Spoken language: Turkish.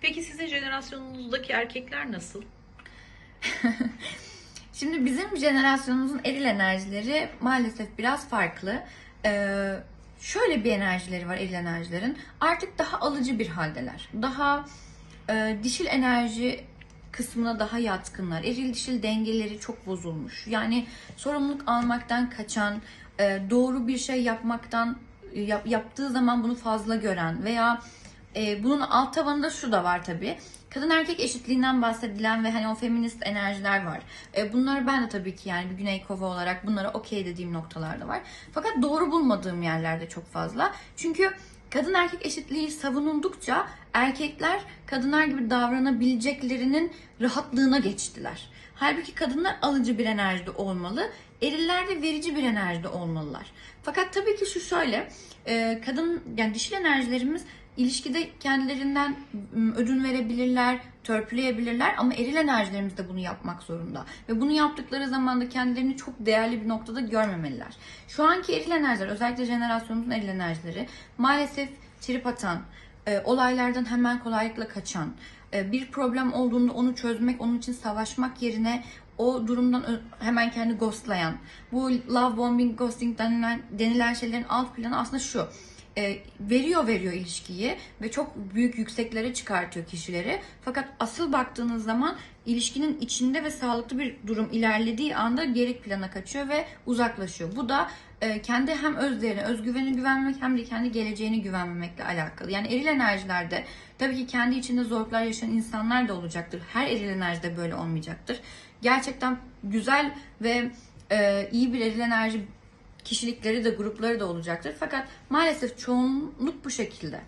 Peki sizin jenerasyonunuzdaki erkekler nasıl? Şimdi bizim jenerasyonumuzun eril enerjileri maalesef biraz farklı. Ee, şöyle bir enerjileri var eril enerjilerin. Artık daha alıcı bir haldeler. Daha e, dişil enerji kısmına daha yatkınlar. Eril dişil dengeleri çok bozulmuş. Yani sorumluluk almaktan kaçan, e, doğru bir şey yapmaktan yap- yaptığı zaman bunu fazla gören veya e, bunun alt tabanında şu da var tabii. Kadın erkek eşitliğinden bahsedilen ve hani o feminist enerjiler var. E, bunları ben de tabii ki yani bir güney kova olarak bunlara okey dediğim noktalarda var. Fakat doğru bulmadığım yerlerde çok fazla. Çünkü kadın erkek eşitliği savunuldukça erkekler kadınlar gibi davranabileceklerinin rahatlığına geçtiler. Halbuki kadınlar alıcı bir enerjide olmalı. Eriller de verici bir enerjide olmalılar. Fakat tabii ki şu şöyle, e, kadın yani dişil enerjilerimiz ilişkide kendilerinden ödün verebilirler, törpüleyebilirler ama eril enerjilerimiz de bunu yapmak zorunda. Ve bunu yaptıkları zaman da kendilerini çok değerli bir noktada görmemeliler. Şu anki eril enerjiler, özellikle jenerasyonumuzun eril enerjileri maalesef trip atan, e, olaylardan hemen kolaylıkla kaçan, e, bir problem olduğunda onu çözmek, onun için savaşmak yerine o durumdan hemen kendi ghostlayan, bu love bombing, ghosting denilen, denilen şeylerin alt planı aslında şu. E, veriyor veriyor ilişkiyi ve çok büyük yükseklere çıkartıyor kişileri. Fakat asıl baktığınız zaman ilişkinin içinde ve sağlıklı bir durum ilerlediği anda geri plana kaçıyor ve uzaklaşıyor. Bu da e, kendi hem özlerine, özgüvenine güvenmemek hem de kendi geleceğine güvenmemekle alakalı. Yani eril enerjilerde tabii ki kendi içinde zorluklar yaşayan insanlar da olacaktır. Her eril enerjide böyle olmayacaktır. Gerçekten güzel ve e, iyi bir eril enerji kişilikleri de grupları da olacaktır. Fakat maalesef çoğunluk bu şekilde.